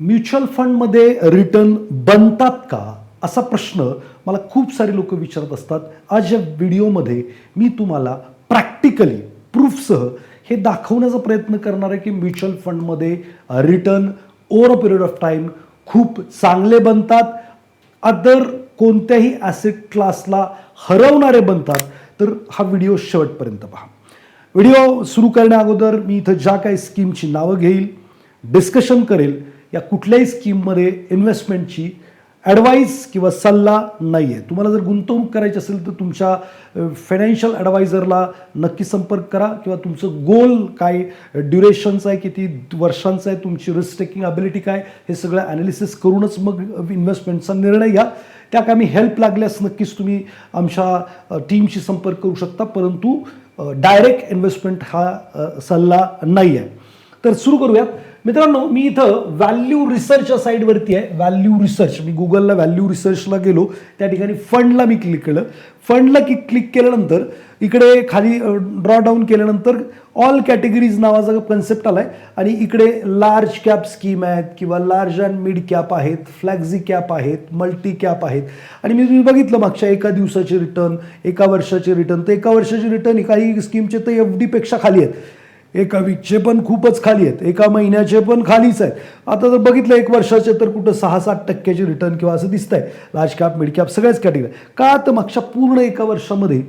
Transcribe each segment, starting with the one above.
Mutual फंडमध्ये return बनतात का? असा प्रश्न मला खूप सारे लोक विचारत असतात. आज या व्हिडिओमध्ये मी तुम्हाला प्रॅक्टिकली प्रूफसह हे दाखवण्याचा प्रयत्न करणार आहे की म्युच्युअल फंडमध्ये return over a period of time खूप चांगले बनतात. अदर कोणत्याही ॲसेट क्लासला हरवणारे बनतात. तर हा व्हिडिओ शेवटपर्यंत पहा. व्हिडिओ सुरू करण्या अगोदर मी इथं ज्या काही स्कीमची नावं घेईल डिस्कशन करेल या कुठल्याही स्कीममध्ये इन्व्हेस्टमेंटची ॲडवाईस किंवा सल्ला नाही आहे तुम्हाला जर गुंतवणूक करायची असेल तर तुमच्या फायनान्शियल ॲडवायझरला नक्की संपर्क करा किंवा तुमचं गोल काय ड्युरेशनचं आहे किती वर्षांचं आहे तुमची रिस्क टेकिंग अबिलिटी काय हे सगळं ॲनालिसिस करूनच मग इन्व्हेस्टमेंटचा निर्णय घ्या. त्या कामी हेल्प लागल्यास नक्कीच तुम्ही आमच्या टीमशी संपर्क करू शकता. परंतु डायरेक्ट इन्व्हेस्टमेंट हा सल्ला नाही आहे तर सुरू करूयात. मित्रांनो मी इथं व्हॅल्यू रिसर्च या साईडवरती आहे. व्हॅल्यू रिसर्च मी गुगलला व्हॅल्यू रिसर्चला गेलो. त्या ठिकाणी फंडला मी क्लिक केलं. फंडला की क्लिक केल्यानंतर इकडे खाली ड्रॉ डाऊन केल्यानंतर ऑल कॅटेगरीज नावाचा कन्सेप्ट आला आहे आणि इकडे लार्ज कॅप स्कीम आहेत किंवा लार्ज अँड मिड कॅप आहेत फ्लॅक्झी कॅप आहेत मल्टी कॅप आहेत. आणि मी तुम्ही बघितलं मागच्या एका दिवसाचे रिटर्न एका वर्षाचे रिटर्न तर एका वर्षाचे रिटर्न काही स्कीमचे तर एफ डीपेक्षा खाली आहेत. एका वीकचे पण खूपच खाली आहेत. एका महिन्याचे पण खालीच आहेत. आता जर बघितलं एक वर्षाचे तर कुठं सहा सात टक्क्याचे रिटर्न किंवा असं दिसत आहे लार्ज कॅप मिड कॅप सगळ्याच कॅटेगरी का तर मागच्या पूर्ण एका वर्षामध्ये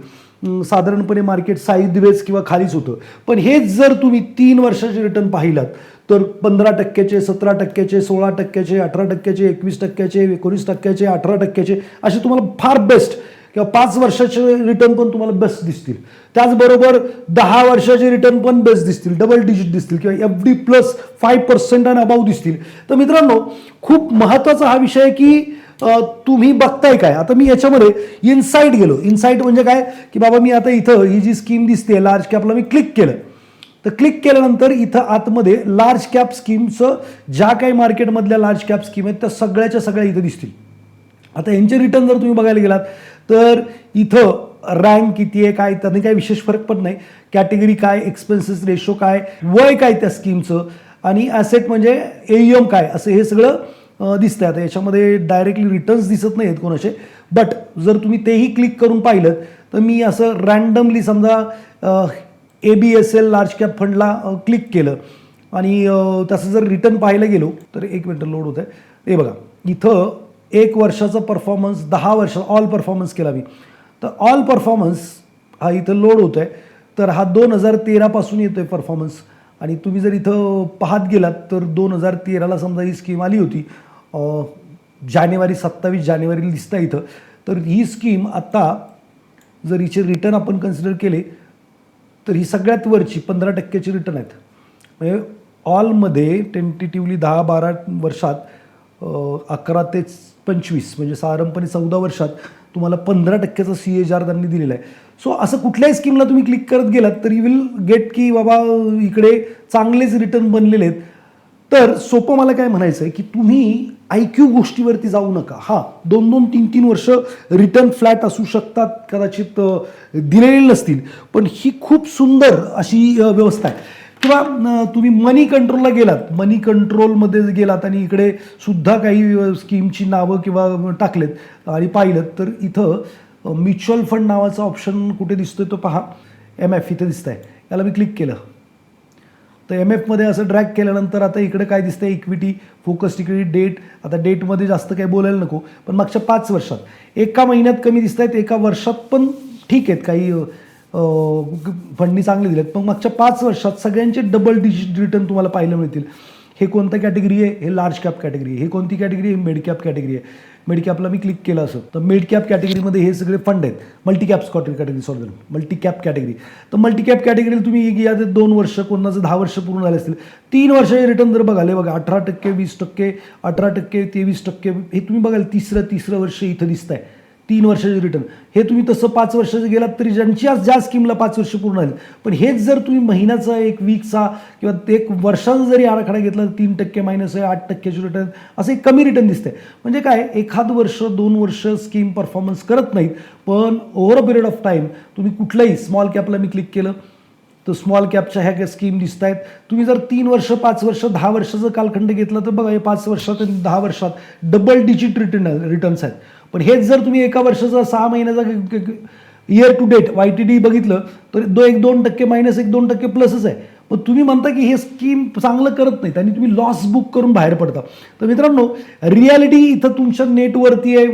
साधारणपणे मार्केट साईदवेज किंवा खालीच होतं. पण हेच जर तुम्ही तीन वर्षाचे रिटर्न पाहिलात तर पंधरा टक्क्याचे सतरा टक्क्याचे सोळा टक्क्याचे अठरा टक्क्याचे एकवीस टक्क्याचे एकोणीस टक्क्याचे अठरा टक्क्याचे असे तुम्हाला फार बेस्ट किंवा पाच वर्षाचे रिटर्न पण तुम्हाला बेस्ट दिसतील. त्याचबरोबर दहा वर्षाचे रिटर्न पण बेस्ट दिसतील डबल डिजिट दिसतील किंवा F D plus five percent and above दिसतील. तर मित्रांनो खूप महत्त्वाचा हा विषय आहे की तुम्ही बघताय काय? आता मी याच्यामध्ये इनसाईट गेलो. इनसाईट म्हणजे काय? की बाबा मी आता इथं ही जी स्कीम दिसते लार्ज कॅपला मी क्लिक केलं. तर क्लिक केल्यानंतर इथं आतमध्ये लार्ज कॅप स्कीमचं ज्या काही मार्केटमधल्या लार्ज कॅप स्कीम आहेत त्या सगळ्याच्या सगळ्या इथं दिसतील. आता यांचे रिटर्न जर तुम्ही बघायला गेलात तर इथं रँक किती आहे काय त्याने काही विशेष फरक पण नाही. कॅटेगरी काय एक्सपेन्सेस रेशो काय वय काय त्या स्कीमचं आणि ॲसेट म्हणजे एम काय असं हे सगळं दिसतंय. आता याच्यामध्ये डायरेक्टली रिटर्न्स दिसत नाही आहेत कोणाचे बट जर तुम्ही तेही क्लिक करून पाहिलं तर मी असं रँडमली समजा A B S L large cap फंडला click केलं आणि त्याचं जर रिटर्न पाहायला गेलो तर एक मिनटं लोड होत आहे हे बघा इथं एक वर्षाचा परफॉर्मन्स दहा वर्ष ऑल परफॉर्मन्स केला मी. तर ऑल परफॉर्मन्स हा इथं लोड होतो आहे तर हा दोन हजार तेरापासून येतो आहे परफॉर्मन्स आणि तुम्ही जर इथं पाहत गेलात तर दोन हजार तेराला समजा ही स्कीम आली होती. जानेवारी सत्तावीस जानेवारीला दिसतं इथं. तर ही स्कीम आत्ता जर हिचे रिटर्न आपण कन्सिडर केले तर ही सगळ्यात वरची पंधरा टक्क्याची रिटर्न आहेत. म्हणजे ऑलमध्ये टेंटेटिव्हली दहा बारा वर्षात अकरा ते पंचवीस म्हणजे साधारणपणे चौदा वर्षात तुम्हाला पंधरा टक्क्याचा सी एच आर त्यांनी दिलेला आहे. सो असं कुठल्याही स्कीमला तुम्ही क्लिक करत गेलात तर यू विल गेट की बाबा इकडे चांगलेच रिटर्न बनलेले आहेत. तर सोपं मला काय म्हणायचं आहे की तुम्ही आय क्यू गोष्टीवरती जाऊ नका. हां दोन दोन तीन तीन वर्ष रिटर्न फ्लॅट असू शकतात कदाचित दिलेले नसतील. पण ही खूप सुंदर अशी व्यवस्था आहे. किंवा तुम्ही मनी कंट्रोलला गेलात. मनी कंट्रोलमध्ये गेलात आणि इकडे सुद्धा काही स्कीमची नावं किंवा टाकलेत आणि पाहिलं तर इथं म्युच्युअल फंड नावाचा ऑप्शन कुठे दिसतोय तो पहा. एम एफ इथं आहे याला मी क्लिक केलं. तर एम एफमध्ये असं ड्रॅग केल्यानंतर आता इकडे काय दिसतं इक्विटी फोकस इक्विटी डेट आता डेटमध्ये जास्त काही बोलायला नको पण मागच्या पाच वर्षात. एका महिन्यात कमी दिसत आहेत एका वर्षात पण ठीक आहेत. काही अं, फंडनी चांगले दिलेत. मग मागच्या पाच वर्षात सगळ्यांचे डबल डिजिट रिटर्न तुम्हाला पाहायला मिळतील. हे कोणतं कॅटेगरी आहे? हे लार्ज कॅप कॅटेगरी आहे. हे कोणती कॅटेगरी आहे? मेड कॅप कॅटेगरी आहे. मेड कॅपला मी क्लिक केलं असं. तर मेड कॅप कॅटेगरीमध्ये हे सगळे फंड आहेत. Multi cap sector category sorry multi cap category तर मल्टी कॅप कॅटेगरीला तुम्ही या दोन वर्ष कोणाचं दहा वर्ष पूर्ण झाले असतील. तीन वर्षाचे रिटर्न जर बघाले बघा अठरा टक्के वीस टक्के अठरा टक्के तेवीस टक्के हे तुम्ही बघाल तिसरं तिसरं वर्ष इथं दिसत आहे तीन वर्षाचे रिटर्न हे तुम्ही तसं पाच वर्षाचे गेलात तरी ज्यांची आज ज्या स्कीमला पाच वर्ष पूर्ण आहेत पण हेच जर तुम्ही महिन्याचा एक वीकचा किंवा एक वर्षाचा जरी आराखडा घेतला तर तीन टक्के मायनस आहे आठ टक्क्याचे रिटर्न असं एक कमी रिटर्न दिसते म्हणजे काय? एखाद वर्ष दोन वर्ष स्कीम परफॉर्मन्स करत नाहीत पण over a period of time तुम्ही कुठलंही स्मॉल कॅपला मी क्लिक केलं तर स्मॉल कॅपच्या ह्या स्कीम दिसत आहेत तुम्ही जर तीन वर्ष पाच वर्ष दहा वर्षाचं कालखंड घेतलं तर बघा हे पाच वर्षात आणि दहा वर्षात डबल डिजिट रिटर्न रिटर्न्स आहेत. पण हेच जर तुम्ही एका वर्षाचा सहा महिन्याचा year to date Y T D बघितलं तर दो एक दोन टक्के मायनस एक दोन टक्के प्लसच आहे. पण तुम्ही म्हणता की हे स्कीम चांगलं करत नाहीत आणि तुम्ही लॉस बुक करून बाहेर पडता. तर मित्रांनो रियालिटी इथं तुमच्या नेटवरती आहे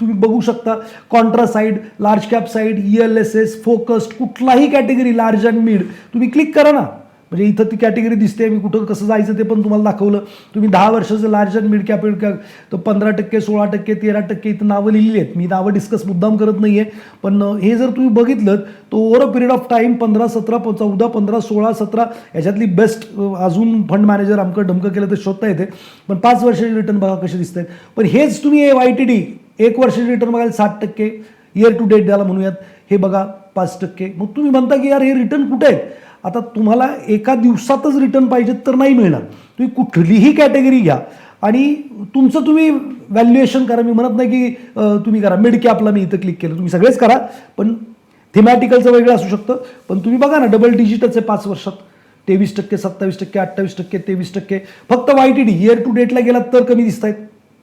तुम्ही बघू शकता. Contra side large cap side E L S S focused कुठलाही कॅटेगरी लार्ज अँड मिड तुम्ही क्लिक करा ना. म्हणजे इथं ती कॅटेगरी दिसते मी कुठं कसं जायचं ते पण तुम्हाला दाखवलं. तुम्ही दहा वर्षाचं large and mid cap cap तर पंधरा टक्के सोळा टक्के तेरा टक्के इथं नावं लिहिली आहेत. मी नावं डिस्कस मुद्दाम करत नाही आहे पण हे जर तुम्ही बघितलं तर over a period of time पंधरा सतरा प- चौदा पंधरा सोळा सतरा याच्यातली बेस्ट अजून फंड मॅनेजर आमकं डमकं केलं तर शोधता येते. पण पाच वर्षाचे रिटर्न बघा कसे दिसत. आहेत पण हेच तुम्ही वाय टी डी एक वर्षाचे रिटर्न बघाल साठ टक्के इयर टू डेट द्याला म्हणूयात. हे बघा पाच टक्के. मग तुम्ही म्हणता की यार हे रिटर्न कुठे आहेत? आता तुम्हाला एका दिवसातच रिटर्न पाहिजेत तर नाही मिळणार. तुम्ही कुठलीही कॅटेगरी घ्या. आणि तुमचं तुम्ही व्हॅल्युएशन करा. मी म्हणत नाही की तुम्ही करा. मिड कॅपला मी इथं क्लिक केलं. तुम्ही सगळेच करा. पण थेमॅटिकलचं वेगळं असू शकतं. पण तुम्ही बघा ना डबल डिजिटच आहे पाच वर्षात. तेवीस टक्के सत्तावीस टक्के अठ्ठावीस टक्के तेवीस टक्के. फक्त Y T D year to डेटला गेलात तर कमी दिसत आहेत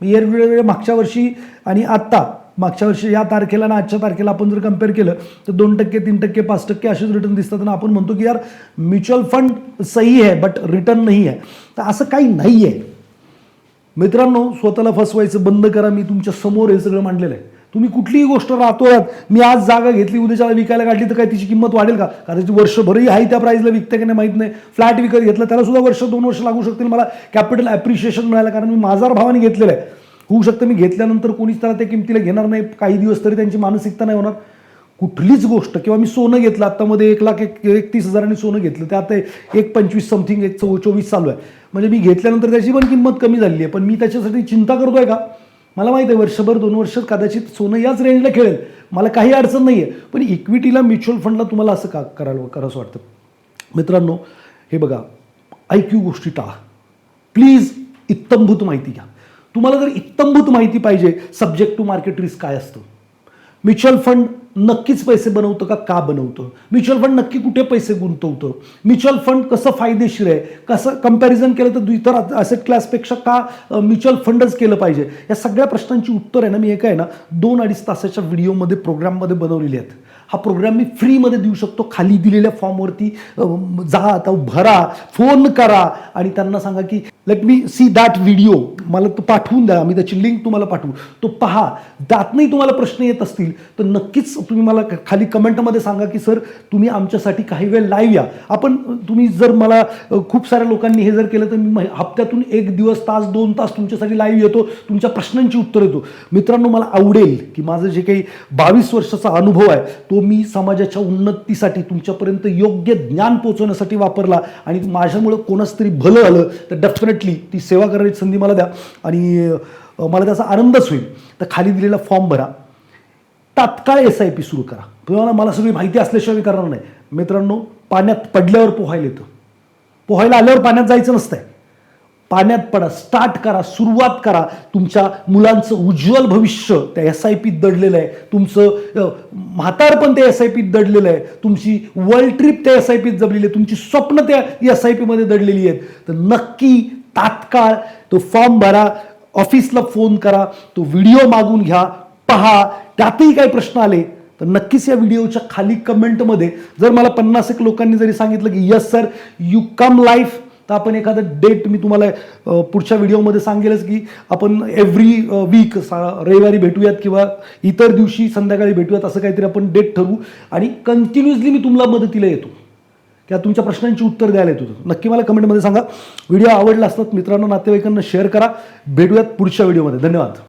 इयर टू डेट मागच्या वर्षी आणि आत्ता. मागच्या वर्षी या तारखेला आणि आजच्या तारखेला आपण जर कंपेअर केलं तर दोन टक्के तीन टक्के पाच टक्के असेच रिटर्न दिसतात. आणि आपण म्हणतो की यार म्युच्युअल फंड सही आहे बट रिटर्न नाही आहे. तर असं काही नाही आहे. मित्रांनो स्वतःला फसवायचं बंद करा. मी तुमच्यासमोर हे सगळं मांडलेलं आहे. तुम्ही कुठलीही गोष्ट राहतोयात. मी आज जागा घेतली उद्याच्याला विकायला काढली तर काय तिची किंमत वाढेल का? कारण ती वर्षभरही आहे त्या प्राईजला विकते की नाही माहीत नाही. फ्लॅट विकत घेतलं त्याला सुद्धा वर्ष दोन वर्ष लागू शकतील. मला कॅपिटल ॲप्रिशिएशन मिळालं कारण मी माझा भावाने घेतलेलं आहे. होऊ शकतं. मी घेतल्यानंतर कोणीच त्याला त्या किमतीला घेणार नाही. काही दिवस तरी त्यांची मानसिकता नाही होणार. कुठलीच गोष्ट किंवा मी सोनं घेतलं आत्तामध्ये एक लाख एक एकतीस हजारांनी सोनं घेतलं ते आता एक पंचवीस समथिंग एक चौ चोवीस चालू आहे. म्हणजे मी घेतल्यानंतर त्याची पण किंमत कमी झाली आहे. पण मी त्याच्यासाठी चिंता करतोय का? मला माहिती आहे वर्षभर दोन वर्ष कदाचित सोनं याच रेंजला खेळेल. मला काही अडचण नाही आहे पण इक्विटीला म्युच्युअल फंडला तुम्हाला असं का करायला करावंसं वाटतं. मित्रांनो हे बघा. आय क्यू गोष्टी टाळा. प्लीज इत्तंभूत माहिती घ्या. तुम्हाला जर इत्तंभूत माहिती पाहिजे सब्जेक्ट टू मार्केट रिस्क काय असतं? म्युच्युअल फंड नक्कीच पैसे बनवतं का का बनवतं? म्युच्युअल फंड नक्की कुठे पैसे गुंतवतं? म्युच्युअल फंड कसं फायदेशीर आहे? कसं कंपॅरिझन केलं तर इतर असेट क्लासपेक्षा का म्युच्युअल फंडच केलं पाहिजे? या सगळ्या प्रश्नांची उत्तर आहे ना मी एका आहे ना दोन अडीच तासाच्या व्हिडिओमध्ये प्रोग्राममध्ये बनवलेली आहेत. हा प्रोग्राम मी फ्रीमध्ये देऊ शकतो. खाली दिलेल्या फॉर्मवरती जा आता भरा फोन करा आणि त्यांना सांगा की let me see that video मला तो पाठवून द्या मी त्याची लिंक तुम्हाला पाठवू. तो पहा त्यातनंही तुम्हाला प्रश्न येत असतील तर नक्कीच तुम्ही मला खाली कमेंटमध्ये सांगा की सर तुम्ही आमच्यासाठी काही वेळ लाईव्ह या. आपण तुम्ही जर मला खूप साऱ्या लोकांनी हे जर केलं तर मी हप्त्यातून एक दिवस तास दोन तास तुमच्यासाठी लाईव्ह येतो तुमच्या प्रश्नांची उत्तर देतो. मित्रांनो मला आवडेल की माझं जे काही बावीस वर्षाचा अनुभव आहे तो मी समाजाच्या उन्नतीसाठी तुमच्यापर्यंत योग्य ज्ञान पोहोचवण्यासाठी वापरला आणि माझ्यामुळं कोणाच तरी भलं आलं तर डेफिनेटली ती सेवा करण्याची संधी मला द्या. आणि मला त्याचा आनंदच होईल. तर खाली दिलेला फॉर्म भरा. तात्काळ एस आय पी सुरू करा. तुम्हाला मला सगळी माहिती असल्याशिवाय मी करणार नाही. मित्रांनो पाण्यात पडल्यावर पोहायला येतं. पोहायला आल्यावर पाण्यात जायचं नसतंय. पाण्यात पडा स्टार्ट करा सुरुवात करा. तुमच्या मुलांचं उज्ज्वल भविष्य त्या एस आय पीत दडलेलं आहे. तुमचं म्हातार म्हातारपण त्या एस आय पीत दडलेलं आहे. तुमची वर्ल्ड ट्रिप त्या एस आय पीत जमलेली आहे. तुमची स्वप्न त्या एस आय पीमध्ये दडलेली आहेत. तर नक्की तात्काळ तो फॉर्म भरा ऑफिसला फोन करा तो व्हिडिओ मागून घ्या पहा. त्यातही काही प्रश्न आले तर नक्कीच या व्हिडिओच्या खाली कमेंटमध्ये जर मला पन्नास एक लोकांनी जरी सांगितलं की yes sir you come life तर आपण एखादं डेट मी तुम्हाला पुढच्या व्हिडिओमध्ये सांगेलच की आपण एव्हरी वीक रविवारी भेटूयात किंवा इतर दिवशी संध्याकाळी भेटूयात असं काहीतरी आपण डेट ठरवू आणि कंटिन्युअसली मी तुम्हाला मदतीला येतो. किंवा तुमच्या प्रश्नांची उत्तर द्यायला येतो. नक्की मला कमेंटमध्ये सांगा. व्हिडिओ आवडला असतात मित्रांनो नातेवाईकांना शेअर करा. भेटूयात पुढच्या व्हिडिओमध्ये धन्यवाद.